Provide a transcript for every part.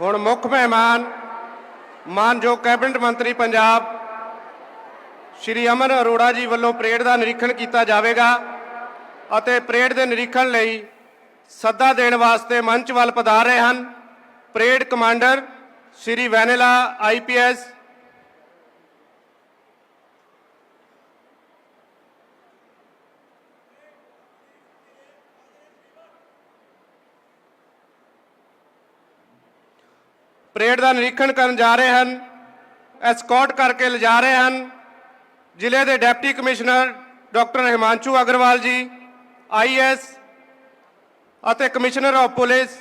ਹੁਣ ਮੁੱਖ ਮਹਿਮਾਨ, ਮਾਨਯੋਗ ਕੈਬਨਿਟ ਮੰਤਰੀ ਪੰਜਾਬ, ਸ਼੍ਰੀ ਅਮਨ ਅਰੋੜਾ ਜੀ ਵੱਲੋਂ ਪਰੇਡ ਦਾ ਨਿਰੀਖਣ ਕੀਤਾ ਜਾਵੇਗਾ ਅਤੇ ਪਰੇਡ ਦੇ ਨਿਰੀਖਣ ਲਈ ਸੱਦਾ ਦੇਣ ਵਾਸਤੇ ਮੰਚ ਵੱਲ ਪਧਾਰ ਰਹੇ ਹਨ। Parade commander Shri Vanila IPS parade ਦਾ ਨਿਰੀਖਣ ਕਰਨ ਜਾ ਰਹੇ ਹਨ ਐਸਕੌਟ ਕਰਕੇ ਲਿਜਾ ਰਹੇ ਹਨ। ਜ਼ਿਲ੍ਹੇ ਦੇ deputy commissioner doctor Himanshu Agarwal ji IAS ਅਤੇ commissioner of police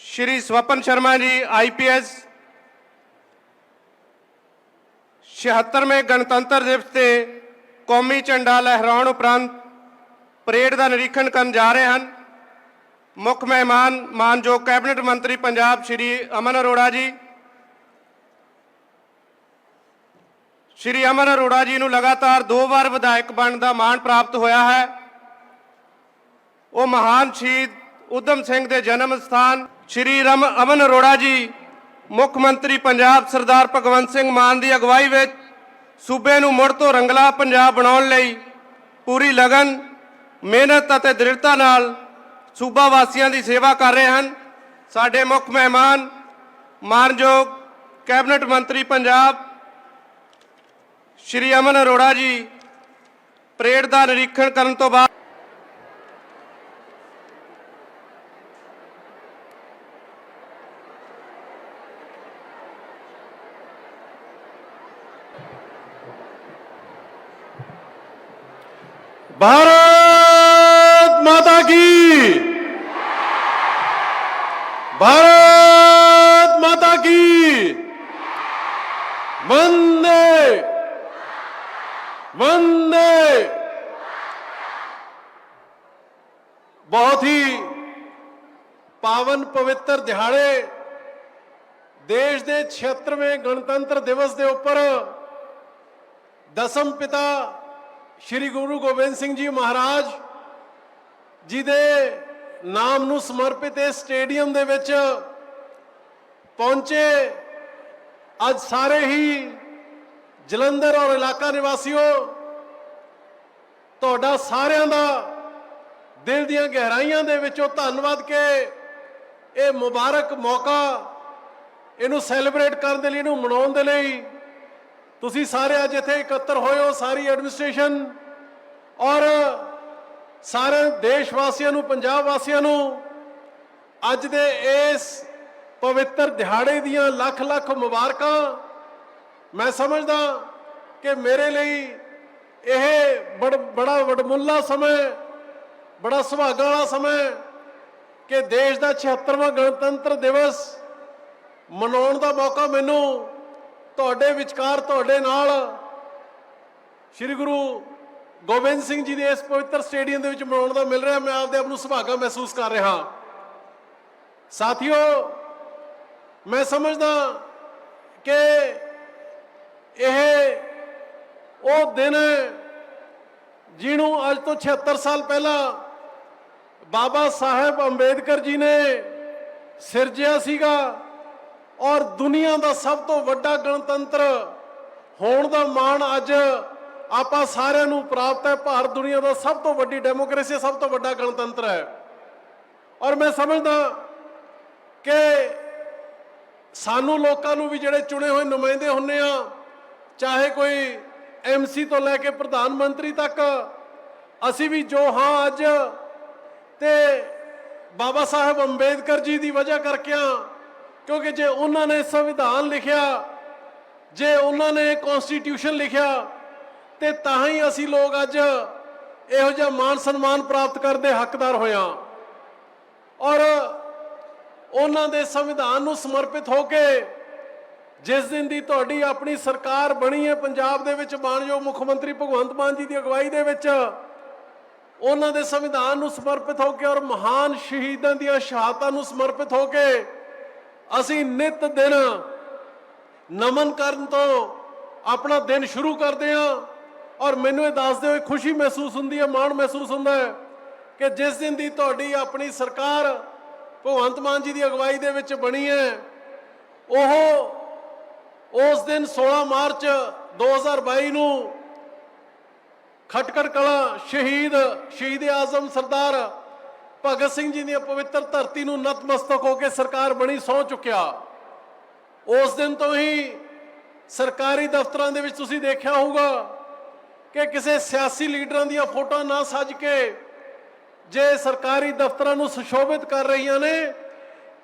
Shri Swapan Sharma ji IPS 76ਵੇਂ ਗਣਤੰਤਰ ਦਿਵਸ ਤੇ ਕੌਮੀ ਝੰਡਾ ਲਹਿਰਾਉਣ ਉਪਰੰਤ ਪਰੇਡ ਦਾ ਨਿਰੀਖਣ ਕਰਨ ਜਾ ਰਹੇ ਹਨ। ਮੁੱਖ ਮਹਿਮਾਨ, ਮਾਨਯੋਗ ਕੈਬਨਿਟ ਮੰਤਰੀ ਪੰਜਾਬ ਸ਼੍ਰੀ ਅਮਨ ਅਰੋੜਾ ਜੀ। ਸ਼੍ਰੀ ਅਮਨ ਅਰੋੜਾ ਜੀ ਨੂੰ ਲਗਾਤਾਰ ਦੋ ਵਾਰ ਵਿਧਾਇਕ ਬਣਨ ਦਾ ਮਾਣ ਪ੍ਰਾਪਤ ਹੋਇਆ ਹੈ। ਉਹ ਮਹਾਨ ਸ਼ਹੀਦ ਉਦਮ ਸਿੰਘ ਦੇ ਜਨਮ ਸਥਾਨ ਸ਼੍ਰੀ ਰਮ, ਅਮਨ ਅਰੋੜਾ ਜੀ, ਮੁੱਖ ਮੰਤਰੀ ਪੰਜਾਬ ਸਰਦਾਰ ਭਗਵੰਤ ਸਿੰਘ ਮਾਨ ਦੀ ਅਗਵਾਈ ਵਿੱਚ ਸੂਬੇ ਨੂੰ ਮੁੜ ਤੋਂ ਰੰਗਲਾ ਪੰਜਾਬ ਬਣਾਉਣ ਲਈ ਪੂਰੀ ਲਗਨ, ਮਿਹਨਤ ਅਤੇ ਦ੍ਰਿੜਤਾ ਨਾਲ ਸੂਬਾ ਵਾਸੀਆਂ ਦੀ ਸੇਵਾ ਕਰ ਰਹੇ ਹਨ। ਸਾਡੇ ਮੁੱਖ ਮਹਿਮਾਨ, ਮਾਨਯੋਗ ਕੈਬਨਿਟ ਮੰਤਰੀ ਪੰਜਾਬ, ਸ਼੍ਰੀ ਅਮਨ ਅਰੋੜਾ ਜੀ, ਪਰੇਡ ਦਾ ਨਿਰੀਖਣ ਕਰਨ ਤੋਂ ਬਾਅਦ ਪਾਵਨ ਪਵਿੱਤਰ ਦਿਹਾੜੇ ਦੇਸ਼ ਦੇ 76ਵੇਂ ਗਣਤੰਤਰ ਦਿਵਸ ਦੇ ਉੱਪਰ ਦਸਮ ਪਿਤਾ ਸ਼੍ਰੀ ਗੁਰੂ ਗੋਬਿੰਦ ਸਿੰਘ ਜੀ ਮਹਾਰਾਜ ਜੀ ਦੇ ਨਾਮ ਨੂੰ ਸਮਰਪਿਤ ਇਸ ਸਟੇਡੀਅਮ ਦੇ ਵਿੱਚ ਪਹੁੰਚੇ। ਅੱਜ ਸਾਰੇ ਹੀ ਜਲੰਧਰ ਔਰ ਇਲਾਕਾ ਨਿਵਾਸੀਓ, ਤੁਹਾਡਾ ਸਾਰਿਆਂ ਦਾ ਦਿਲ ਦੀਆਂ ਗਹਿਰਾਈਆਂ ਦੇ ਵਿੱਚੋਂ ਧੰਨਵਾਦ ਕਿ ਇਹ ਮੁਬਾਰਕ ਮੌਕਾ ਇਹਨੂੰ ਸੈਲੀਬ੍ਰੇਟ ਕਰਨ ਦੇ ਲਈ, ਇਹਨੂੰ ਮਨਾਉਣ ਦੇ ਲਈ ਤੁਸੀਂ ਸਾਰੇ ਅੱਜ ਇੱਥੇ ਇਕੱਤਰ ਹੋਏ ਹੋ, ਸਾਰੀ ਐਡਮਿਨਿਸਟ੍ਰੇਸ਼ਨ ਔਰ ਸਾਰੇ ਦੇਸ਼ ਵਾਸੀਆਂ ਨੂੰ, ਪੰਜਾਬ ਵਾਸੀਆਂ ਨੂੰ ਅੱਜ ਦੇ ਇਸ ਪਵਿੱਤਰ ਦਿਹਾੜੇ ਦੀਆਂ ਲੱਖ ਲੱਖ ਮੁਬਾਰਕਾਂ ਮੈਂ ਸਮਝਦਾ ਕਿ ਮੇਰੇ ਲਈ ਇਹ ਬੜ- ਬੜਾ ਵਡਮੁੱਲਾ ਸਮਾਂ, ਬੜਾ ਸੁਭਾਗਾ ਵਾਲਾ ਸਮਾਂ ਕਿ ਦੇਸ਼ ਦਾ 76ਵਾਂ ਗਣਤੰਤਰ ਦਿਵਸ ਮਨਾਉਣ ਦਾ ਮੌਕਾ ਮੈਨੂੰ ਤੁਹਾਡੇ ਵਿਚਕਾਰ, ਤੁਹਾਡੇ ਨਾਲ ਸ੍ਰੀ ਗੁਰੂ ਗੋਬਿੰਦ ਸਿੰਘ ਜੀ ਦੇ ਇਸ ਪਵਿੱਤਰ ਸਟੇਡੀਅਮ ਦੇ ਵਿੱਚ ਮਨਾਉਣ ਦਾ ਮਿਲ ਰਿਹਾ। ਮੈਂ ਆਪਦੇ ਆਪ ਨੂੰ ਸੁਭਾਗਾ ਮਹਿਸੂਸ ਕਰ ਰਿਹਾ। ਸਾਥੀਓ, ਮੈਂ ਸਮਝਦਾ ਕਿ ਇਹ ਉਹ ਦਿਨ ਹੈ ਜਿਹਨੂੰ ਅੱਜ ਤੋਂ 76 ਸਾਲ ਪਹਿਲਾਂ ਬਾਬਾ ਸਾਹਿਬ ਅੰਬੇਦਕਰ ਜੀ ਨੇ ਸਿਰਜਿਆ ਸੀਗਾ ਔਰ ਦੁਨੀਆ ਦਾ ਸਭ ਤੋਂ ਵੱਡਾ ਗਣਤੰਤਰ ਹੋਣ ਦਾ ਮਾਣ ਅੱਜ ਆਪਾਂ ਸਾਰਿਆਂ ਨੂੰ ਪ੍ਰਾਪਤ ਹੈ। ਭਾਰਤ ਦੁਨੀਆ ਦਾ ਸਭ ਤੋਂ ਵੱਡੀ ਡੈਮੋਕ੍ਰੇਸੀ, ਸਭ ਤੋਂ ਵੱਡਾ ਗਣਤੰਤਰ ਹੈ। ਔਰ ਮੈਂ ਸਮਝਦਾ ਕਿ ਸਾਨੂੰ ਲੋਕਾਂ ਨੂੰ ਵੀ ਜਿਹੜੇ ਚੁਣੇ ਹੋਏ ਨੁਮਾਇੰਦੇ ਹੁੰਨੇ ਆ, ਚਾਹੇ ਕੋਈ ਐਮਸੀ ਤੋਂ ਲੈ ਕੇ ਪ੍ਰਧਾਨ ਮੰਤਰੀ ਤੱਕ, ਅਸੀਂ ਵੀ ਜੋ ਹਾਂ ਅੱਜ ਤੇ ਬਾਬਾ ਸਾਹਿਬ ਅੰਬੇਦਕਰ ਜੀ ਦੀ ਵਜ੍ਹਾ ਕਰਕੇ ਆ, ਕਿਉਂਕਿ ਜੇ ਉਹਨਾਂ ਨੇ ਸੰਵਿਧਾਨ ਲਿਖਿਆ, ਜੇ ਉਹਨਾਂ ਨੇ ਕਨਸਟੀਟਿਊਸ਼ਨ ਲਿਖਿਆ, ਤੇ ਤਾਂ ਹੀ ਅਸੀਂ ਲੋਕ ਅੱਜ ਇਹੋ ਜਿਹਾ ਮਾਨ ਸਨਮਾਨ ਪ੍ਰਾਪਤ ਕਰਦੇ ਹੱਕਦਾਰ ਹੋਇਆ ਔਰ ਉਹਨਾਂ ਦੇ ਸੰਵਿਧਾਨ ਨੂੰ ਸਮਰਪਿਤ ਹੋ ਕੇ ਜਿਸ ਦਿਨ ਦੀ ਤੁਹਾਡੀ ਆਪਣੀ ਸਰਕਾਰ ਬਣੀ ਹੈ, ਪੰਜਾਬ ਦੇ ਵਿੱਚ ਮਾਨਯੋਗ ਮੁੱਖ ਮੰਤਰੀ ਭਗਵੰਤ ਮਾਨ ਜੀ ਦੀ ਅਗਵਾਈ ਦੇ ਵਿੱਚ ਉਹਨਾਂ ਦੇ ਸੰਵਿਧਾਨ ਨੂੰ ਸਮਰਪਿਤ ਹੋ ਕੇ ਔਰ ਮਹਾਨ ਸ਼ਹੀਦਾਂ ਦੀਆਂ ਸ਼ਹਾਦਤਾਂ ਨੂੰ ਸਮਰਪਿਤ ਹੋ ਕੇ ਅਸੀਂ ਨਿਤ ਦਿਨ ਨਮਨ ਕਰਨ ਤੋਂ ਆਪਣਾ ਦਿਨ ਸ਼ੁਰੂ ਕਰਦੇ ਹਾਂ ਔਰ ਮੈਨੂੰ ਇਹ ਦੱਸਦੇ ਹੋਏ ਖੁਸ਼ੀ ਮਹਿਸੂਸ ਹੁੰਦੀ ਹੈ, ਮਾਣ ਮਹਿਸੂਸ ਹੁੰਦਾ ਹੈ ਕਿ ਜਿਸ ਦਿਨ ਦੀ ਤੁਹਾਡੀ ਆਪਣੀ ਸਰਕਾਰ ਭਗਵੰਤ ਮਾਨ ਜੀ ਦੀ ਅਗਵਾਈ ਦੇ ਵਿੱਚ ਬਣੀ ਹੈ, ਉਹ ਉਸ ਦਿਨ 16 ਮਾਰਚ 2022 ਨੂੰ ਖਟਕੜ ਕਲਾ ਸ਼ਹੀਦ ਸ਼ਹੀਦ ਆਜ਼ਮ ਸਰਦਾਰ ਭਗਤ ਸਿੰਘ ਜੀ ਦੀ ਪਵਿੱਤਰ ਧਰਤੀ ਨੂੰ ਨਤਮਸਤਕ ਹੋ ਕੇ ਸਰਕਾਰ ਬਣੀ ਸੌ ਚੁੱਕਿਆ। ਉਸ ਦਿਨ ਤੋਂ ਹੀ ਸਰਕਾਰੀ ਦਫ਼ਤਰਾਂ ਦੇ ਵਿੱਚ ਤੁਸੀਂ ਦੇਖਿਆ ਹੋਊਗਾ ਕਿ ਕਿਸੇ ਸਿਆਸੀ ਲੀਡਰਾਂ ਦੀਆਂ ਫੋਟੋਆਂ ਨਾ ਸੱਜ ਕੇ ਜੇ ਸਰਕਾਰੀ ਦਫ਼ਤਰਾਂ ਨੂੰ ਸੁਸ਼ੋਭਿਤ ਕਰ ਰਹੀਆਂ ਨੇ,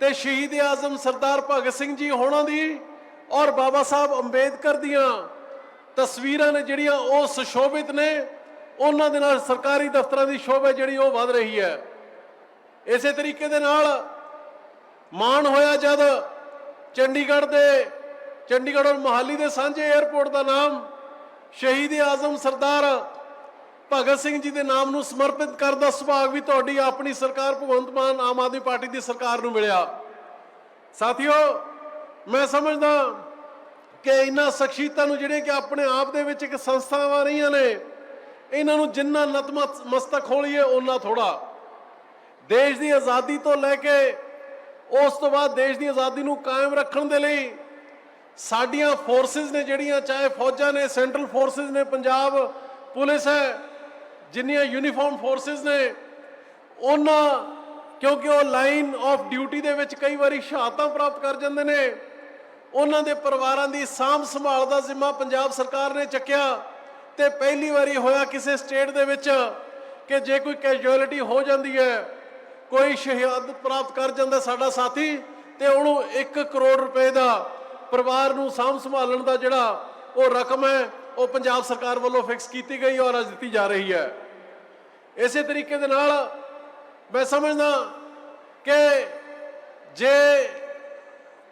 ਤੇ ਸ਼ਹੀਦ ਆਜ਼ਮ ਸਰਦਾਰ ਭਗਤ ਸਿੰਘ ਜੀ ਹੋਣਾ ਦੀ ਔਰ ਬਾਬਾ ਸਾਹਿਬ ਅੰਬੇਦਕਰ ਦੀਆਂ ਤਸਵੀਰਾਂ ਨੇ ਜਿਹੜੀਆਂ ਉਹ ਸੁਸ਼ੋਭਿਤ ਨੇ। ਉਹਨਾਂ ਦੇ ਨਾਲ ਸਰਕਾਰੀ ਦਫ਼ਤਰਾਂ ਦੀ ਸ਼ੋਭਾ ਜਿਹੜੀ ਉਹ ਵਧ ਰਹੀ ਹੈ। ਇਸੇ ਤਰੀਕੇ ਦੇ ਨਾਲ ਮਾਣ ਹੋਇਆ ਜਦ ਚੰਡੀਗੜ੍ਹ ਦੇ, ਚੰਡੀਗੜ੍ਹ ਔਰ ਮੋਹਾਲੀ ਦੇ ਸਾਂਝੇ 에ਅਰਪੋਰਟ ਦਾ ਨਾਮ ਸ਼ਹੀਦ ਆਜ਼ਮ ਸਰਦਾਰ ਭਗਤ ਸਿੰਘ ਜੀ ਦੇ ਨਾਮ ਨੂੰ ਸਮਰਪਿਤ ਕਰਨ ਦਾ ਸੁਭਾਗ ਵੀ ਤੁਹਾਡੀ ਆਪਣੀ ਸਰਕਾਰ, ਭਗਵੰਤ ਮਾਨ ਆਮ ਆਦਮੀ ਪਾਰਟੀ ਦੀ ਸਰਕਾਰ ਨੂੰ ਮਿਲਿਆ। ਸਾਥੀਓ, ਮੈਂ ਸਮਝਦਾ ਕਿ ਇਹਨਾਂ ਸ਼ਖਸੀਅਤਾਂ ਨੂੰ ਜਿਹੜੇ ਕਿ ਆਪਣੇ ਆਪ ਦੇ ਵਿੱਚ ਇੱਕ ਸੰਸਥਾਵਾਂ ਰਹੀਆਂ ਨੇ ਇਹਨਾਂ ਨੂੰ ਜਿੰਨਾ ਨਤਮਸਤਕ ਹੋਲੀਏ ਉਹਨਾਂ ਥੋੜਾ। ਦੇਸ਼ ਦੀ ਆਜ਼ਾਦੀ ਤੋਂ ਲੈ ਕੇ ਉਸ ਤੋਂ ਬਾਅਦ ਦੇਸ਼ ਦੀ ਆਜ਼ਾਦੀ ਨੂੰ ਕਾਇਮ ਰੱਖਣ ਦੇ ਲਈ ਸਾਡੀਆਂ ਫੋਰਸਿਸ ਨੇ ਜਿਹੜੀਆਂ, ਚਾਹੇ ਫੌਜਾਂ ਨੇ ਸੈਂਟਰਲ ਫੋਰਸਿਸ ਨੇ, ਪੰਜਾਬ ਪੁਲਿਸ ਹੈ, ਜਿੰਨੀਆਂ ਯੂਨੀਫਾਰਮ ਫੋਰਸਿਸ ਨੇ ਉਹਨਾਂ ਕਿਉਂਕਿ ਉਹ ਲਾਈਨ ਆਫ ਡਿਊਟੀ ਦੇ ਵਿੱਚ ਕਈ ਵਾਰੀ ਸ਼ਹਾਦਤਾਂ ਪ੍ਰਾਪਤ ਕਰ ਜਾਂਦੇ ਨੇ, ਉਹਨਾਂ ਦੇ ਪਰਿਵਾਰਾਂ ਦੀ ਸਾਂਭ ਸੰਭਾਲ ਦਾ ਜ਼ਿੰਮਾ ਪੰਜਾਬ ਸਰਕਾਰ ਨੇ ਚੱਕਿਆ। ਤੇ ਪਹਿਲੀ ਵਾਰੀ ਹੋਇਆ ਕਿਸੇ ਸਟੇਟ ਦੇ ਵਿੱਚ ਕਿ ਜੇ ਕੋਈ ਕੈਜੂਅਲਿਟੀ ਹੋ ਜਾਂਦੀ ਹੈ, ਕੋਈ ਸ਼ਹਾਦਤ ਪ੍ਰਾਪਤ ਕਰ ਜਾਂਦਾ ਸਾਡਾ ਸਾਥੀ, ਤੇ ਉਹਨੂੰ 1 ਕਰੋੜ ਰੁਪਏ ਦਾ ਪਰਿਵਾਰ ਨੂੰ ਸਾਂਭ ਸੰਭਾਲਣ ਦਾ ਜਿਹੜਾ ਉਹ ਰਕਮ ਹੈ, ਉਹ ਪੰਜਾਬ ਸਰਕਾਰ ਵੱਲੋਂ ਫਿਕਸ ਕੀਤੀ ਗਈ ਔਰ ਅੱਜ ਦਿੱਤੀ ਜਾ ਰਹੀ ਹੈ। ਇਸੇ ਤਰੀਕੇ ਦੇ ਨਾਲ ਮੈਂ ਸਮਝਦਾ ਕਿ ਜੇ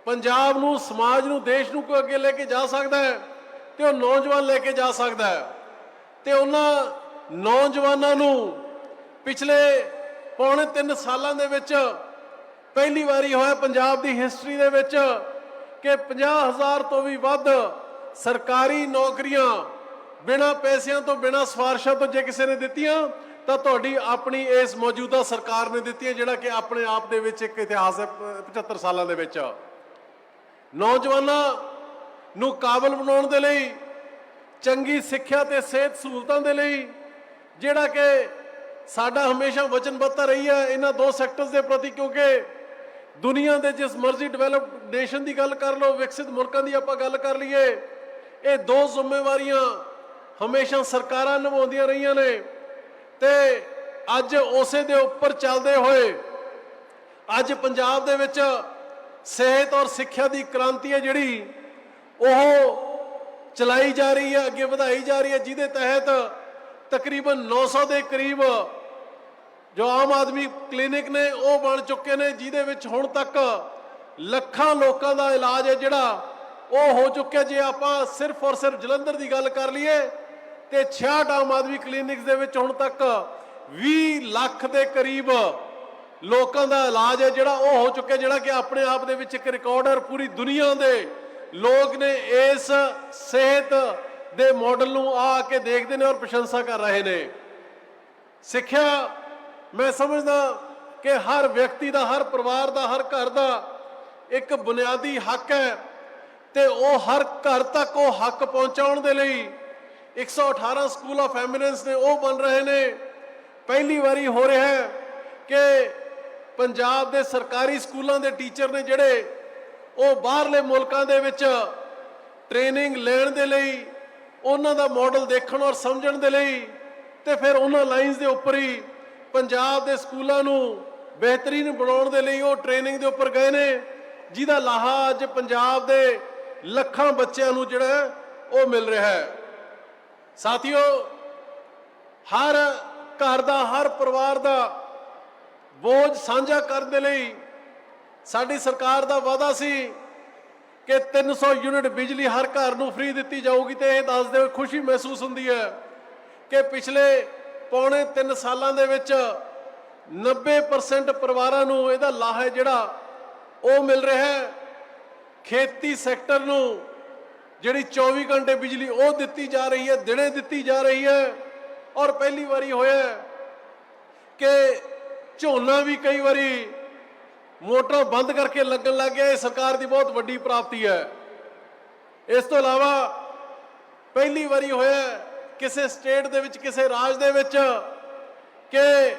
ਪੰਜਾਬ ਨੂੰ, ਸਮਾਜ ਨੂੰ, ਦੇਸ਼ ਨੂੰ ਕੋਈ ਅੱਗੇ ਲੈ ਕੇ ਜਾ ਸਕਦਾ ਹੈ, ਤੇ ਉਹ ਨੌਜਵਾਨ ਲੈ ਕੇ ਜਾ ਸਕਦਾ ਹੈ। ਤੇ ਉਹਨਾਂ ਨੌਜਵਾਨਾਂ ਨੂੰ ਪਿਛਲੇ ਪੌਣੇ 3 ਸਾਲਾਂ ਦੇ ਵਿੱਚ ਪਹਿਲੀ ਵਾਰੀ ਹੋਇਆ ਪੰਜਾਬ ਦੀ ਹਿਸਟਰੀ ਦੇ ਵਿੱਚ ਕਿ 50000 ਤੋਂ ਵੀ ਵੱਧ ਸਰਕਾਰੀ ਨੌਕਰੀਆਂ ਬਿਨਾਂ ਪੈਸਿਆਂ ਤੋਂ ਬਿਨਾਂ ਸਿਫਾਰਿਸ਼ਾਂ ਤੋਂ ਜੇ ਕਿਸੇ ਨੇ ਦਿੱਤੀਆਂ, ਤਾਂ ਤੁਹਾਡੀ ਆਪਣੀ ਇਸ ਮੌਜੂਦਾ ਸਰਕਾਰ ਨੇ ਦਿੱਤੀ ਹੈ ਜਿਹੜਾ ਕਿ ਆਪਣੇ ਆਪ ਦੇ ਵਿੱਚ ਇੱਕ ਇਤਿਹਾਸ ਹੈ ਪ- 75 ਸਾਲਾਂ ਦੇ ਵਿੱਚ। ਨੌਜਵਾਨਾਂ ਨੂੰ ਕਾਬਲ ਬਣਾਉਣ ਦੇ ਲਈ ਚੰਗੀ ਸਿੱਖਿਆ ਤੇ ਸਿਹਤ ਸਹੂਲਤਾਂ ਦੇ ਲਈ ਜਿਹੜਾ ਕਿ ਸਾਡਾ ਹਮੇਸ਼ਾ ਵਚਨਬੱਧਤਾ ਰਹੀ ਹੈ ਇਹਨਾਂ ਦੋ ਸੈਕਟਰਸ ਦੇ ਪ੍ਰਤੀ, ਕਿਉਂਕਿ ਦੁਨੀਆ ਦੇ ਜਿਸ ਮਰਜ਼ੀ ਡਿਵੈਲਪਡ ਨੇਸ਼ਨ ਦੀ ਗੱਲ ਕਰ ਲਓ, ਵਿਕਸਿਤ ਮੁਲਕਾਂ ਦੀ ਆਪਾਂ ਗੱਲ ਕਰ ਲਈਏ, ਇਹ ਦੋ ਜ਼ਿੰਮੇਵਾਰੀਆਂ ਹਮੇਸ਼ਾ ਸਰਕਾਰਾਂ ਨਿਭਾਉਂਦੀਆਂ ਰਹੀਆਂ ਨੇ ਤੇ ਅੱਜ ਉਸੇ ਦੇ ਉੱਪਰ ਚੱਲਦੇ ਹੋਏ ਅੱਜ ਪੰਜਾਬ ਦੇ ਵਿੱਚ ਸਿਹਤ ਔਰ ਸਿੱਖਿਆ ਦੀ ਕ੍ਰਾਂਤੀ ਹੈ ਜਿਹੜੀ, ਉਹ ਚਲਾਈ ਜਾ ਰਹੀ ਹੈ, ਅੱਗੇ ਵਧਾਈ ਜਾ ਰਹੀ ਹੈ। ਜਿਹਦੇ ਤਹਿਤ ਤਕਰੀਬਨ 900 ਦੇ ਕਰੀਬ ਜੋ ਆਮ ਆਦਮੀ ਕਲੀਨਿਕ ਨੇ, ਉਹ ਬਣ ਚੁੱਕੇ ਨੇ, ਜਿਹਦੇ ਵਿੱਚ ਹੁਣ ਤੱਕ ਲੱਖਾਂ ਲੋਕਾਂ ਦਾ ਇਲਾਜ ਹੈ ਜਿਹੜਾ ਉਹ ਹੋ ਚੁੱਕਿਆ। ਜੇ ਆਪਾਂ ਸਿਰਫ ਔਰ ਸਿਰਫ ਜਲੰਧਰ ਦੀ ਗੱਲ ਕਰ ਲਈਏ, ਤੇ 66 ਆਮ ਆਦਮੀ ਕਲੀਨਿਕਸ ਦੇ ਵਿੱਚ ਹੁਣ ਤੱਕ 20 ਲੱਖ ਦੇ ਕਰੀਬ ਲੋਕਾਂ ਦਾ ਇਲਾਜ ਹੈ ਜਿਹੜਾ ਉਹ ਹੋ ਚੁੱਕਿਆ, ਜਿਹੜਾ ਕਿ ਆਪਣੇ ਆਪ ਦੇ ਵਿੱਚ ਇੱਕ ਰਿਕਾਰਡ ਹੈ ਪੂਰੀ ਦੁਨੀਆ ਦੇ ਲੋਕ ਨੇ ਇਸ ਸਿਹਤ ਦੇ ਮਾਡਲ ਨੂੰ ਆ ਕੇ ਦੇਖਦੇ ਨੇ ਔਰ ਪ੍ਰਸ਼ੰਸਾ ਕਰ ਰਹੇ ਨੇ। ਸਿੱਖਿਆ, ਮੈਂ ਸਮਝਦਾ ਕਿ ਹਰ ਵਿਅਕਤੀ ਦਾ, ਹਰ ਪਰਿਵਾਰ ਦਾ, ਹਰ ਘਰ ਦਾ ਇੱਕ ਬੁਨਿਆਦੀ ਹੱਕ ਹੈ ਤੇ ਉਹ ਹਰ ਘਰ ਤੱਕ ਉਹ ਹੱਕ ਪਹੁੰਚਾਉਣ ਦੇ ਲਈ 118 ਸਕੂਲ ਆਫ ਐਮੀਨੈਂਸ ਨੇ ਉਹ ਬਣ ਰਹੇ ਨੇ। ਪਹਿਲੀ ਵਾਰੀ ਹੋ ਰਿਹਾ ਹੈ ਕਿ ਪੰਜਾਬ ਦੇ ਸਰਕਾਰੀ ਸਕੂਲਾਂ ਦੇ ਟੀਚਰ ਨੇ ਜਿਹੜੇ ਉਹ ਬਾਹਰਲੇ ਮੁਲਕਾਂ ਦੇ ਵਿੱਚ ਟ੍ਰੇਨਿੰਗ ਲੈਣ ਦੇ ਲਈ, ਉਹਨਾਂ ਦਾ ਮਾਡਲ ਦੇਖਣ ਔਰ ਸਮਝਣ ਦੇ ਲਈ ਤੇ ਫਿਰ ਉਹਨਾਂ ਲਾਈਨਸ ਦੇ ਉੱਪਰ ਹੀ ਪੰਜਾਬ ਦੇ ਸਕੂਲਾਂ ਨੂੰ ਬਿਹਤਰੀਨ ਬਣਾਉਣ ਦੇ ਲਈ ਉਹ ਟ੍ਰੇਨਿੰਗ ਦੇ ਉੱਪਰ ਗਏ ਨੇ, ਜਿਹਦਾ ਲਾਹਾ ਅੱਜ ਪੰਜਾਬ ਦੇ ਲੱਖਾਂ ਬੱਚਿਆਂ ਨੂੰ ਜਿਹੜਾ ਉਹ ਮਿਲ ਰਿਹਾ ਹੈ। ਸਾਥੀਓ, ਹਰ ਘਰ ਦਾ, ਹਰ ਪਰਿਵਾਰ ਦਾ ਬੋਝ ਸਾਂਝਾ ਕਰਨ ਦੇ ਲਈ ਸਾਡੀ ਸਰਕਾਰ ਦਾ ਵਾਅਦਾ ਸੀ ਕਿ 300 ਯੂਨਿਟ ਬਿਜਲੀ ਹਰ ਘਰ ਨੂੰ ਫ੍ਰੀ ਦਿੱਤੀ ਜਾਊਗੀ ਤੇ ਇਹ ਦੱਸਦੇ ਹੋਏ ਖੁਸ਼ੀ ਮਹਿਸੂਸ ਹੁੰਦੀ ਹੈ ਕਿ ਪਿਛਲੇ ਪੌਣੇ 3 ਸਾਲਾਂ ਦੇ ਵਿੱਚ 90% ਪਰਿਵਾਰਾਂ ਨੂੰ ਇਹਦਾ ਲਾਹਾ ਹੈ ਜਿਹੜਾ ਉਹ ਮਿਲ ਰਿਹਾ ਹੈ। ਖੇਤੀ ਸੈਕਟਰ ਨੂੰ ਜਿਹੜੀ 24 ਘੰਟੇ ਬਿਜਲੀ ਉਹ ਦਿੱਤੀ ਜਾ ਰਹੀ ਹੈ, ਦਿਨੇ ਦਿੱਤੀ ਜਾ ਰਹੀ ਹੈ ਔਰ ਪਹਿਲੀ ਵਾਰੀ ਹੋਇਆ ਕਿ ਝੋਨਾ ਵੀ ਕਈ ਵਾਰੀ ਮੋਟਰਾਂ ਬੰਦ ਕਰਕੇ ਲੱਗਣ ਲੱਗ ਗਿਆ। ਇਹ ਸਰਕਾਰ ਦੀ ਬਹੁਤ ਵੱਡੀ ਪ੍ਰਾਪਤੀ ਹੈ। ਇਸ ਤੋਂ ਇਲਾਵਾ ਪਹਿਲੀ ਵਾਰੀ ਹੋਇਆ ਕਿਸੇ ਸਟੇਟ ਦੇ ਵਿੱਚ, ਕਿਸੇ ਰਾਜ ਦੇ ਵਿੱਚ ਕਿ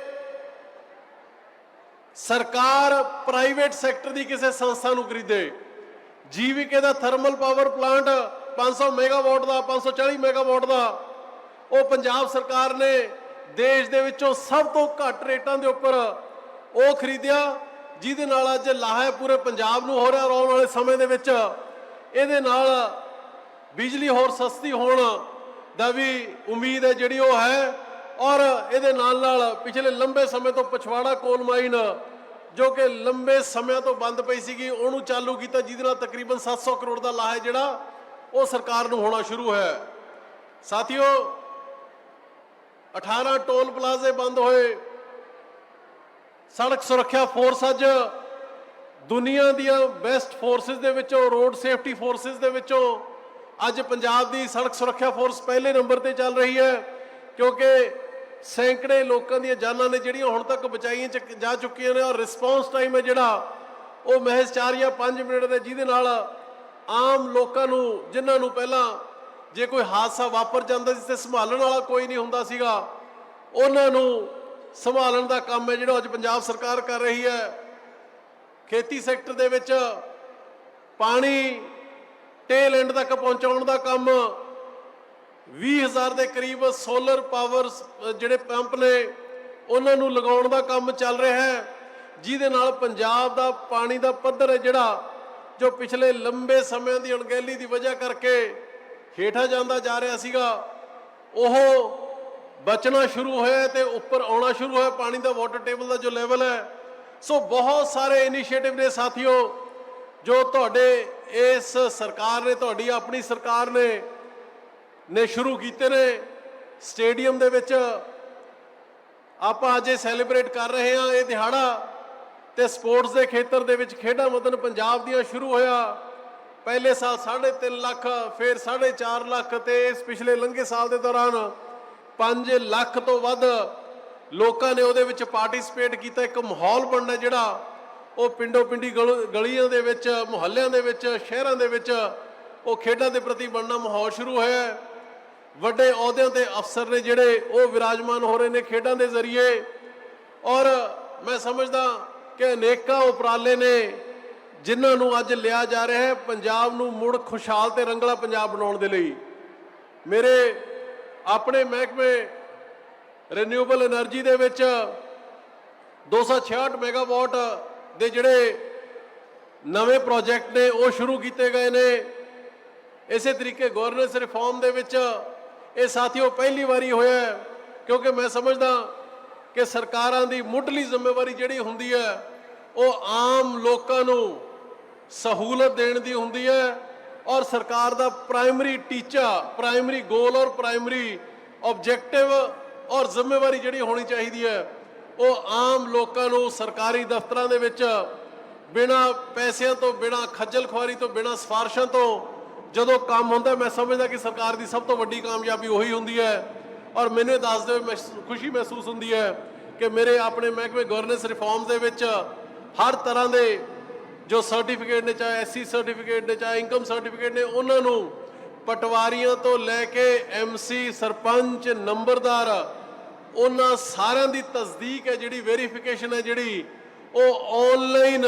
ਸਰਕਾਰ ਪ੍ਰਾਈਵੇਟ ਸੈਕਟਰ ਦੀ ਕਿਸੇ ਸੰਸਥਾ ਨੂੰ ਖਰੀਦੇ। ਜੀਵੀਕੇ ਦਾ ਥਰਮਲ ਪਾਵਰ ਪਲਾਂਟ 500 ਮੈਗਾਵਾਟ ਦਾ 540 ਮੈਗਾਵਾਟ ਦਾ, ਉਹ ਪੰਜਾਬ ਸਰਕਾਰ ਨੇ ਦੇਸ਼ ਦੇ ਵਿੱਚੋਂ ਸਭ ਤੋਂ ਘੱਟ ਰੇਟਾਂ ਦੇ ਉੱਪਰ ਉਹ ਖਰੀਦਿਆ। ਜਿਹਦੇ ਨਾਲ ਅੱਜ ਲਾਹਾ ਪੂਰੇ ਪੰਜਾਬ ਨੂੰ ਹੋ ਰਿਹਾ ਔਰ ਆਉਣ ਵਾਲੇ ਸਮੇਂ ਦੇ ਵਿੱਚ। ਇਹਦੇ ਨਾਲ ਬਿਜਲੀ ਹੋਰ ਸਸਤੀ ਹੋਣ ਦਾ ਵੀ ਉਮੀਦ ਹੈ ਜਿਹੜੀ ਉਹ ਹੈ। ਔਰ ਇਹਦੇ ਨਾਲ ਨਾਲ ਪਿਛਲੇ ਲੰਬੇ ਸਮੇਂ ਤੋਂ ਪਛਵਾੜਾ ਕੋਲ ਮਾਈਨ ਜੋ ਕਿ ਲੰਬੇ ਸਮਿਆਂ ਤੋਂ ਬੰਦ ਪਈ ਸੀਗੀ, ਉਹਨੂੰ ਚਾਲੂ ਕੀਤਾ, ਜਿਹਦੇ ਨਾਲ ਤਕਰੀਬਨ 700 ਕਰੋੜ ਦਾ ਲਾਹਾ ਜਿਹੜਾ ਉਹ ਸਰਕਾਰ ਨੂੰ ਹੋਣਾ ਸ਼ੁਰੂ ਹੈ। ਸਾਥੀਓ 18 ਟੋਲ ਪਲਾਜ਼ੇ ਬੰਦ ਹੋਏ। ਸੜਕ ਸੁਰੱਖਿਆ ਫੋਰਸ ਅੱਜ ਦੁਨੀਆ ਦੀਆਂ ਬੈਸਟ ਫੋਰਸਸ ਦੇ ਵਿੱਚੋਂ ਰੋਡ ਸੇਫਟੀ ਫੋਰਸਸ ਦੇ ਵਿੱਚੋਂ ਅੱਜ ਪੰਜਾਬ ਦੀ ਸੜਕ ਸੁਰੱਖਿਆ ਫੋਰਸ ਪਹਿਲੇ ਨੰਬਰ ਤੇ ਚੱਲ ਰਹੀ ਹੈ, ਕਿਉਂਕਿ ਸੈਂਕੜੇ ਲੋਕਾਂ ਦੀਆਂ ਜਾਨਾਂ ਨੇ ਜਿਹੜੀਆਂ ਹੁਣ ਤੱਕ ਬਚਾਈਆਂ ਚ ਜਾ ਚੁੱਕੀਆਂ ਨੇ ਔਰ ਰਿਸਪੌਂਸ ਟਾਈਮ ਹੈ ਜਿਹੜਾ, ਉਹ ਮਹਿਜ਼ 4 ਜਾਂ 5 ਮਿੰਟ ਦੇ ਜਿਹਦੇ ਨਾਲ ਆਮ ਲੋਕਾਂ ਨੂੰ, ਜਿਨ੍ਹਾਂ ਨੂੰ ਪਹਿਲਾਂ ਜੇ ਕੋਈ ਹਾਦਸਾ ਵਾਪਰ ਜਾਂਦਾ ਸੀ ਤੇ ਸੰਭਾਲਣ ਵਾਲਾ ਕੋਈ ਨਹੀਂ ਹੁੰਦਾ ਸੀਗਾ, ਉਹਨਾਂ ਨੂੰ ਸੰਭਾਲਣ ਦਾ ਕੰਮ ਹੈ, ਜਿਹੜਾ ਅੱਜ ਪੰਜਾਬ ਸਰਕਾਰ ਕਰ ਰਹੀ ਹੈ। ਖੇਤੀ ਸੈਕਟਰ ਦੇ ਵਿੱਚ ਪਾਣੀ ਟੇਲ ਐਂਡ ਤੱਕ ਪਹੁੰਚਾਉਣ ਦਾ ਕੰਮ 20000 ਦੇ ਕਰੀਬ ਸੋਲਰ ਪਾਵਰ ਜਿਹੜੇ ਪੰਪ ਨੇ, ਉਹਨਾਂ ਨੂੰ ਲਗਾਉਣ ਦਾ ਕੰਮ ਚੱਲ ਰਿਹਾ ਹੈ। ਜਿਹਦੇ ਨਾਲ ਪੰਜਾਬ ਦਾ ਪਾਣੀ ਦਾ ਪੱਧਰ ਹੈ, ਜਿਹੜਾ ਜੋ ਪਿਛਲੇ ਲੰਬੇ ਸਮਿਆਂ ਦੀ ਅਣਗਹਿਲੀ ਦੀ ਵਜ੍ਹਾ ਕਰਕੇ ਹੇਠਾਂ ਜਾਂਦਾ ਜਾ ਰਿਹਾ ਸੀਗਾ, ਉਹ ਬਚਣਾ ਸ਼ੁਰੂ ਹੋਇਆ ਤੇ ਉੱਪਰ ਆਉਣਾ ਸ਼ੁਰੂ ਹੋਇਆ, ਪਾਣੀ ਦਾ ਵਾਟਰ ਟੇਬਲ ਦਾ ਜੋ ਲੈਵਲ ਹੈ। ਸੋ ਬਹੁਤ ਸਾਰੇ ਇਨੀਸ਼ੀਏਟਿਵ ਨੇ ਸਾਥੀਓ, ਜੋ ਤੁਹਾਡੇ ਇਸ ਸਰਕਾਰ ਨੇ, ਤੁਹਾਡੀ ਆਪਣੀ ਸਰਕਾਰ ਨੇ ਨੇ ਸ਼ੁਰੂ ਕੀਤੇ ਨੇ। ਸਟੇਡੀਅਮ ਦੇ ਵਿੱਚ ਆਪਾਂ ਅੱਜ ਇਹ ਸੈਲੀਬ੍ਰੇਟ ਕਰ ਰਹੇ ਹਾਂ, ਇਹ ਦਿਹਾੜਾ। ਤੇ ਸਪੋਰਟਸ ਦੇ ਖੇਤਰ ਦੇ ਵਿੱਚ ਖੇਡਾਂ ਮਦਨ ਪੰਜਾਬ ਦੀਆਂ ਸ਼ੁਰੂ ਹੋਇਆ। ਪਹਿਲੇ ਸਾਲ 3.5 ਲੱਖ, ਫਿਰ 4.5 ਲੱਖ ਤੇ ਇਸ ਪਿਛਲੇ ਲੰਘੇ ਸਾਲ ਦੇ ਦੌਰਾਨ 5 ਲੱਖ ਤੋਂ ਵੱਧ ਲੋਕਾਂ ਨੇ ਉਹਦੇ ਵਿੱਚ ਪਾਰਟਿਸਿਪੇਟ ਕੀਤਾ। ਇੱਕ ਮਾਹੌਲ ਬਣਨਾ ਜਿਹੜਾ ਉਹ ਪਿੰਡੋ ਪਿੰਡੀ ਗਲ- ਗਲੀਆਂ ਦੇ ਵਿੱਚ, ਮੁਹੱਲਿਆਂ ਦੇ ਵਿੱਚ, ਸ਼ਹਿਰਾਂ ਦੇ ਵਿੱਚ ਉਹ ਖੇਡਾਂ ਦੇ ਪ੍ਰਤੀ ਬਣਨਾ ਮਾਹੌਲ ਸ਼ੁਰੂ ਹੋਇਆ ਵੱਡੇ ਅਹੁਦਿਆਂ ਤੇ ਅਫਸਰ ਨੇ ਜਿਹੜੇ ਉਹ ਵਿਰਾਜਮਾਨ ਹੋ ਰਹੇ ਨੇ ਖੇਡਾਂ ਦੇ ਜ਼ਰੀਏ। ਔਰ ਮੈਂ ਸਮਝਦਾ ਕਿ ਅਨੇਕਾਂ ਉਪਰਾਲੇ ਨੇ ਜਿਨ੍ਹਾਂ ਨੂੰ ਅੱਜ ਲਿਆ ਜਾ ਰਿਹਾ ਹੈ। ਪੰਜਾਬ ਨੂੰ ਮੁੜ ਖੁਸ਼ਹਾਲ ਤੇ ਰੰਗਲਾ ਪੰਜਾਬ ਬਣਾਉਣ ਦੇ ਲਈ। ਮੇਰੇ ਆਪਣੇ ਮਹਿਕਮੇ ਰੀਨਿਊਏਬਲ એનર્ਜੀ ਦੇ ਵਿੱਚ 266 ਮੈਗਾਵਾਟ ਦੇ ਜਿਹੜੇ ਨਵੇਂ ਪ੍ਰੋਜੈਕਟ ਨੇ, ਉਹ ਸ਼ੁਰੂ ਕੀਤੇ ਗਏ ਨੇ। ਇਸੇ ਤਰੀਕੇ ਗਵਰਨੈਂਸ ਰਿਫਾਰਮ ਦੇ ਵਿੱਚ ਇਹ ਸਾਥੀਓ ਪਹਿਲੀ ਵਾਰੀ ਹੋਇਆ ਕਿਉਂਕਿ ਮੈਂ ਸਮਝਦਾ ਕਿ ਸਰਕਾਰਾਂ ਦੀ ਮੁੱਢਲੀ ਜ਼ਿੰਮੇਵਾਰੀ ਜਿਹੜੀ ਹੁੰਦੀ ਹੈ, ਉਹ ਆਮ ਲੋਕਾਂ ਨੂੰ ਸਹੂਲਤ ਦੇਣ ਦੀ ਹੁੰਦੀ ਹੈ। ਔਰ ਸਰਕਾਰ ਦਾ ਪ੍ਰਾਇਮਰੀ ਟੀਚਾ ਪ੍ਰਾਇਮਰੀ ਗੋਲ ਔਰ ਪ੍ਰਾਇਮਰੀ ਆਬਜੈਕਟਿਵ ਔਰ ਜ਼ਿੰਮੇਵਾਰੀ ਜਿਹੜੀ ਹੋਣੀ ਚਾਹੀਦੀ ਹੈ, ਉਹ ਆਮ ਲੋਕਾਂ ਨੂੰ ਸਰਕਾਰੀ ਦਫ਼ਤਰਾਂ ਦੇ ਵਿੱਚ ਬਿਨਾ ਪੈਸਿਆਂ ਤੋਂ, ਬਿਨਾ ਖੱਜਲ ਖੁਆਰੀ ਤੋਂ, ਬਿਨਾ ਸਿਫਾਰਸ਼ਾਂ ਤੋਂ ਜਦੋਂ ਕੰਮ ਹੁੰਦਾ, ਮੈਂ ਸਮਝਦਾ ਕਿ ਸਰਕਾਰ ਦੀ ਸਭ ਤੋਂ ਵੱਡੀ ਕਾਮਯਾਬੀ ਉਹੀ ਹੁੰਦੀ ਹੈ। ਔਰ ਮੈਨੂੰ ਇਹ ਦੱਸਦੇ ਹੋਏ ਮਹਿਸ- ਖੁਸ਼ੀ ਮਹਿਸੂਸ ਹੁੰਦੀ ਹੈ ਕਿ ਮੇਰੇ ਆਪਣੇ ਮਹਿਕਮੇ ਗਵਰਨੈਂਸ ਰਿਫਾਰਮਸ ਦੇ ਵਿੱਚ ਹਰ ਤਰ੍ਹਾਂ ਦੇ ਜੋ ਸਰਟੀਫਿਕੇਟ ਨੇ, ਚਾਹੇ ਐਸਸੀ ਸਰਟੀਫਿਕੇਟ ਨੇ, ਚਾਹੇ ਇਨਕਮ ਸਰਟੀਫਿਕੇਟ ਨੇ, ਉਹਨਾਂ ਨੂੰ ਪਟਵਾਰੀਆਂ ਤੋਂ ਲੈ ਕੇ ਐਮਸੀ ਸਰਪੰਚ, ਨੰਬਰਦਾਰ, ਉਹਨਾਂ ਸਾਰਿਆਂ ਦੀ ਤਸਦੀਕ ਹੈ, ਜਿਹੜੀ ਵੈਰੀਫਿਕੇਸ਼ਨ ਹੈ, ਜਿਹੜੀ ਉਹ ਆਨਲਾਈਨ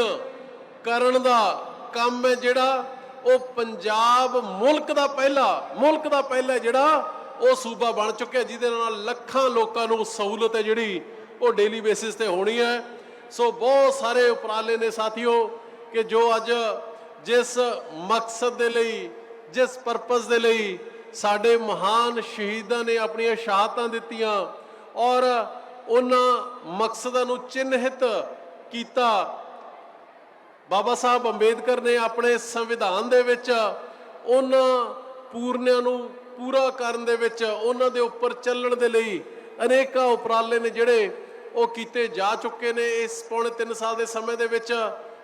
ਕਰਨ ਦਾ ਕੰਮ ਹੈ, ਜਿਹੜਾ ਉਹ ਪੰਜਾਬ ਮੁਲਕ ਦਾ ਪਹਿਲਾ, ਮੁਲਕ ਦਾ ਪਹਿਲਾ ਜਿਹੜਾ ਉਹ ਸੂਬਾ ਬਣ ਚੁੱਕਿਆ, ਜਿਹਦੇ ਨਾਲ ਲੱਖਾਂ ਲੋਕਾਂ ਨੂੰ ਸਹੂਲਤ ਹੈ, ਜਿਹੜੀ ਉਹ ਡੇਲੀ ਬੇਸਿਸ ਤੇ ਹੋਣੀ ਹੈ। ਸੋ ਬਹੁਤ ਸਾਰੇ ਉਪਰਾਲੇ ਨੇ ਸਾਥੀਓ ਕਿ ਜੋ ਅੱਜ ਜਿਸ ਮਕਸਦ ਦੇ ਲਈ, ਜਿਸ ਪਰਪਸ ਦੇ ਲਈ ਸਾਡੇ ਮਹਾਨ ਸ਼ਹੀਦਾਂ ਨੇ ਆਪਣੀਆਂ ਸ਼ਹਾਦਤਾਂ ਦਿੱਤੀਆਂ ਔਰ ਉਹਨਾਂ ਮਕਸਦਾਂ ਨੂੰ ਚਿੰਨ੍ਹਿਤ ਕੀਤਾ, ਬਾਬਾ ਸਾਹਿਬ ਅੰਬੇਦਕਰ ਨੇ ਆਪਣੇ ਸੰਵਿਧਾਨ ਦੇ ਵਿੱਚ ਉਹਨਾਂ ਪੂਰਨਿਆਂ ਨੂੰ ਪੂਰਾ ਕਰਨ ਦੇ ਵਿੱਚ, ਉਹਨਾਂ ਦੇ ਉੱਪਰ ਚੱਲਣ ਦੇ ਲਈ ਅਨੇਕਾਂ ਉਪਰਾਲੇ ਨੇ ਜਿਹੜੇ ਉਹ ਕੀਤੇ ਜਾ ਚੁੱਕੇ ਨੇ ਇਸ ਪੌਣੇ 3 ਸਾਲ ਦੇ ਸਮੇਂ ਦੇ ਵਿੱਚ।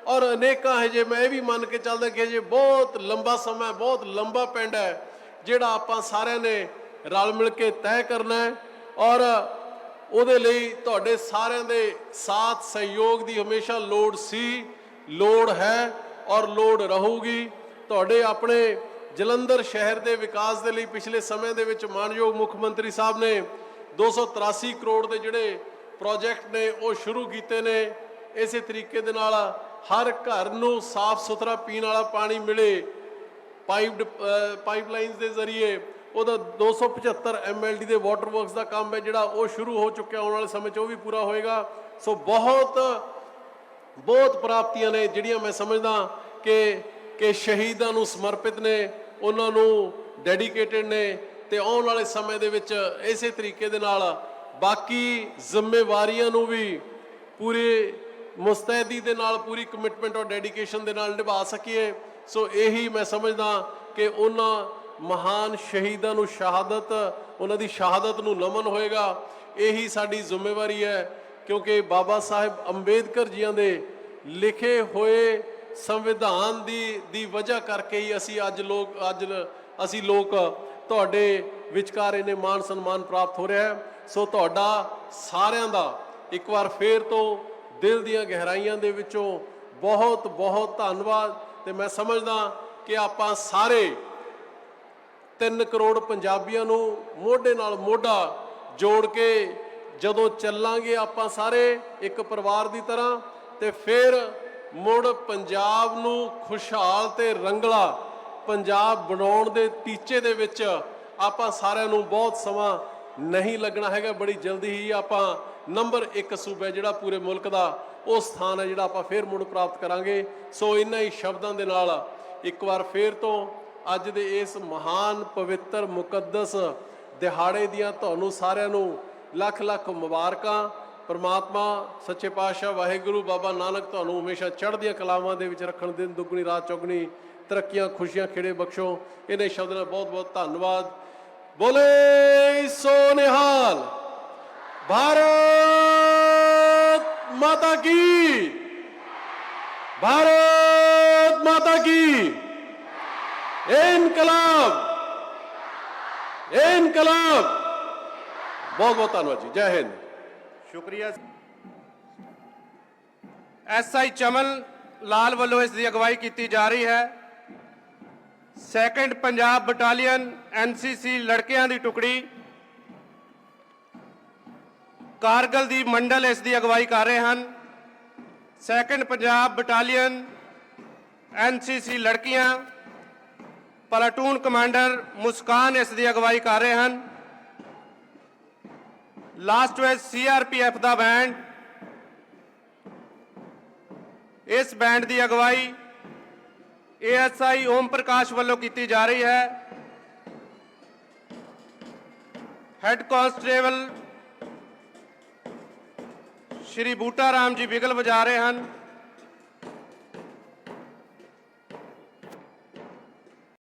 ਔਰ ਅਨੇਕਾਂ ਹੈ ਜੇ ਮੈਂ ਇਹ ਵੀ ਮੰਨ ਕੇ ਚੱਲਦਾ ਕਿ ਜੇ ਬਹੁਤ ਲੰਬਾ ਸਮਾਂ ਬਹੁਤ ਲੰਬਾ ਪਿੰਡ ਹੈ, ਜਿਹੜਾ ਆਪਾਂ ਸਾਰਿਆਂ ਨੇ ਰਲ ਮਿਲ ਕੇ ਤੈਅ ਕਰਨਾ ਹੈ। ਔਰ ਉਹਦੇ ਲਈ ਤੁਹਾਡੇ ਸਾਰਿਆਂ ਦੇ ਸਾਥ ਸਹਿਯੋਗ ਦੀ ਹਮੇਸ਼ਾ ਲੋੜ ਸੀ, ਲੋੜ ਹੈ ਔਰ ਲੋੜ ਰਹੂਗੀ। ਤੁਹਾਡੇ ਆਪਣੇ ਜਲੰਧਰ ਸ਼ਹਿਰ ਦੇ ਵਿਕਾਸ ਦੇ ਲਈ ਪਿਛਲੇ ਸਮੇਂ ਦੇ ਵਿੱਚ ਮਾਨਯੋਗ ਮੁੱਖ ਮੰਤਰੀ ਸਾਹਿਬ ਨੇ 283 ਕਰੋੜ ਦੇ ਜਿਹੜੇ ਪ੍ਰੋਜੈਕਟ ਨੇ, ਉਹ ਸ਼ੁਰੂ ਕੀਤੇ ਨੇ। ਇਸੇ ਤਰੀਕੇ ਦੇ ਨਾਲ ਹਰ ਘਰ ਨੂੰ ਸਾਫ਼ ਸੁਥਰਾ ਪੀਣ ਵਾਲਾ ਪਾਣੀ ਮਿਲੇ। ਪਾਈਪਡ ਪਾਈਪਲਾਈਨਸ ਦੇ ਜ਼ਰੀਏ। ਉਹਦਾ 275 ਐਮਐਲਡੀ ਦੇ ਵਾਟਰ ਵਰਕਸ ਦਾ ਕੰਮ ਹੈ, ਜਿਹੜਾ ਉਹ ਸ਼ੁਰੂ ਹੋ ਚੁੱਕਿਆ ਆਉਣ ਵਾਲੇ ਸਮੇਂ 'ਚ, ਉਹ ਵੀ ਪੂਰਾ ਹੋਏਗਾ। ਸੋ ਬਹੁਤ ਬਹੁਤ ਪ੍ਰਾਪਤੀਆਂ ਨੇ, ਜਿਹੜੀਆਂ ਮੈਂ ਸਮਝਦਾ ਕਿ ਕਿ ਸ਼ਹੀਦਾਂ ਨੂੰ ਸਮਰਪਿਤ ਨੇ, ਉਹਨਾਂ ਨੂੰ ਡੈਡੀਕੇਟਿਡ ਨੇ ਤੇ ਆਉਣ ਵਾਲੇ ਸਮੇਂ ਦੇ ਵਿੱਚ ਇਸੇ ਤਰੀਕੇ ਦੇ ਨਾਲ ਬਾਕੀ ਜ਼ਿੰਮੇਵਾਰੀਆਂ ਨੂੰ ਵੀ ਪੂਰੇ ਮੁਸਤੈਦੀ ਦੇ ਨਾਲ ਪੂਰੀ ਕਮਿਟਮੈਂਟ ਔਰ ਡੈਡੀਕੇਸ਼ਨ ਦੇ ਨਾਲ ਨਿਭਾ ਸਕੀਏ। ਸੋ ਇਹੀ ਮੈਂ ਸਮਝਦਾ ਕਿ ਉਹਨਾਂ ਮਹਾਨ ਸ਼ਹੀਦਾਂ ਨੂੰ ਸ਼ਹਾਦਤ, ਉਹਨਾਂ ਦੀ ਸ਼ਹਾਦਤ ਨੂੰ ਨਮਨ ਹੋਏਗਾ। ਇਹੀ ਸਾਡੀ ਜ਼ਿੰਮੇਵਾਰੀ ਹੈ, ਕਿਉਂਕਿ ਬਾਬਾ ਸਾਹਿਬ ਅੰਬੇਦਕਰ ਜੀਆਂ ਦੇ ਲਿਖੇ ਹੋਏ ਸੰਵਿਧਾਨ ਦੀ ਦੀ ਵਜ੍ਹਾ ਕਰਕੇ ਹੀ ਅਸੀਂ ਅੱਜ ਲੋਕ, ਅੱਜ ਅਸੀਂ ਲੋਕ ਤੁਹਾਡੇ ਵਿਚਕਾਰ ਇਹਨੇ ਮਾਨ ਸਨਮਾਨ ਪ੍ਰਾਪਤ ਹੋ ਰਿਹਾ ਹੈ। ਸੋ ਤੁਹਾਡਾ ਸਾਰਿਆਂ ਦਾ ਇੱਕ ਵਾਰ ਫੇਰ ਤੋਂ ਦਿਲ ਦੀਆਂ ਗਹਿਰਾਈਆਂ ਦੇ ਵਿੱਚੋਂ ਬਹੁਤ ਬਹੁਤ ਧੰਨਵਾਦ। ਤੇ ਮੈਂ ਸਮਝਦਾ ਕਿ ਆਪਾਂ ਸਾਰੇ 3 ਕਰੋੜ ਪੰਜਾਬੀਆਂ ਨੂੰ ਮੋਢੇ ਨਾਲ ਮੋਢਾ ਜੋੜ ਕੇ ਜਦੋਂ ਚੱਲਾਂਗੇ ਆਪਾਂ ਸਾਰੇ ਇੱਕ ਪਰਿਵਾਰ ਦੀ ਤਰ੍ਹਾਂ, ਤੇ ਫਿਰ ਮੁੜ ਪੰਜਾਬ ਨੂੰ ਖੁਸ਼ਹਾਲ ਤੇ ਰੰਗਲਾ ਪੰਜਾਬ ਬਣਾਉਣ ਦੇ ਟੀਚੇ ਦੇ ਵਿੱਚ ਆਪਾਂ ਸਾਰਿਆਂ ਨੂੰ ਬਹੁਤ ਸਮਾਂ ਨਹੀਂ ਲੱਗਣਾ ਹੈਗਾ। ਬੜੀ ਜਲਦੀ ਹੀ ਆਪਾਂ ਨੰਬਰ 1 ਸੂਬਾ ਜਿਹੜਾ ਪੂਰੇ ਮੁਲਕ ਦਾ, ਉਹ ਸਥਾਨ ਹੈ ਜਿਹੜਾ ਆਪਾਂ ਫੇਰ ਮੁੜ ਪ੍ਰਾਪਤ ਕਰਾਂਗੇ। ਸੋ ਇਨ੍ਹਾਂ ਹੀ ਸ਼ਬਦਾਂ ਦੇ ਨਾਲ ਇੱਕ ਵਾਰ ਫੇਰ ਤੋਂ ਅੱਜ ਦੇ ਇਸ ਮਹਾਨ ਪਵਿੱਤਰ ਮੁਕੱਦਸ ਦਿਹਾੜੇ ਦੀਆਂ ਤੁਹਾਨੂੰ ਸਾਰਿਆਂ ਨੂੰ ਲੱਖ ਲੱਖ ਮੁਬਾਰਕਾਂ। ਪਰਮਾਤਮਾ, ਸੱਚੇ ਪਾਤਸ਼ਾਹ, ਵਾਹਿਗੁਰੂ, ਬਾਬਾ ਨਾਨਕ ਤੁਹਾਨੂੰ ਹਮੇਸ਼ਾ ਚੜ੍ਹਦੀਆਂ ਕਲਾਵਾਂ ਦੇ ਵਿੱਚ ਰੱਖਣ ਦਿਨ, ਦੁੱਗਣੀ ਰਾਤ, ਚੌਗਣੀ, ਤਰੱਕੀਆਂ, ਖੁਸ਼ੀਆਂ, ਖੇੜੇ ਬਖਸ਼ੋ। ਇਹਨੇ ਸ਼ਬਦ ਨਾਲ ਬਹੁਤ ਬਹੁਤ ਧੰਨਵਾਦ। ਬੋਲੇ ਸੋ ਨਿਹਾਲ। ਭਾਰਤ ਮਾਤਾ ਕੀ? ਭਾਰਤ ਮਾਤਾ ਕੀ? ਇਨਕਲਾਬ। ਇਨਕਲਾਬ। ਬਹੁਤ ਬਹੁਤ ਧੰਨਵਾਦ ਜੀ, ਜੈ ਹਿੰਦ। ਸ਼ੁਕਰੀਆ। ਐਸਆਈ ਚਮਨ ਲਾਲ ਵੱਲੋਂ ਇਸ ਦੀ ਅਗਵਾਈ ਕੀਤੀ ਜਾ ਰਹੀ ਹੈ। ਸੈਕੰਡ ਪੰਜਾਬ ਬਟਾਲੀਅਨ ਐਨਸੀਸੀ ਲੜਕਿਆਂ ਦੀ ਟੁਕੜੀ ਕਾਰਗਲ ਦੀ ਮੰਡਲ ਇਸ ਦੀ ਅਗਵਾਈ ਕਰ ਰਹੇ ਹਨ। ਸੈਕੰਡ ਪੰਜਾਬ ਬਟਾਲੀਅਨ ਐਨਸੀਸੀ ਲੜਕੀਆਂ, ਪਲਾਟੂਨ ਕਮਾਂਡਰ ਮੁਸਕਾਨ ਇਸ ਦੀ ਅਗਵਾਈ ਕਰ ਰਹੇ ਹਨ। ਲਾਸਟ ਵਿੱਚ ਸੀਆਰਪੀਐਫ ਦਾ ਬੈਂਡ। ਇਸ ਬੈਂਡ ਦੀ ਅਗਵਾਈ ਏਐਸਆਈ ਓਮ ਪ੍ਰਕਾਸ਼ ਵੱਲੋਂ ਕੀਤੀ ਜਾ ਰਹੀ ਹੈ। Head constable Shri Boota Ram ji bugle ਵਜਾ ਰਹੇ ਹਨ।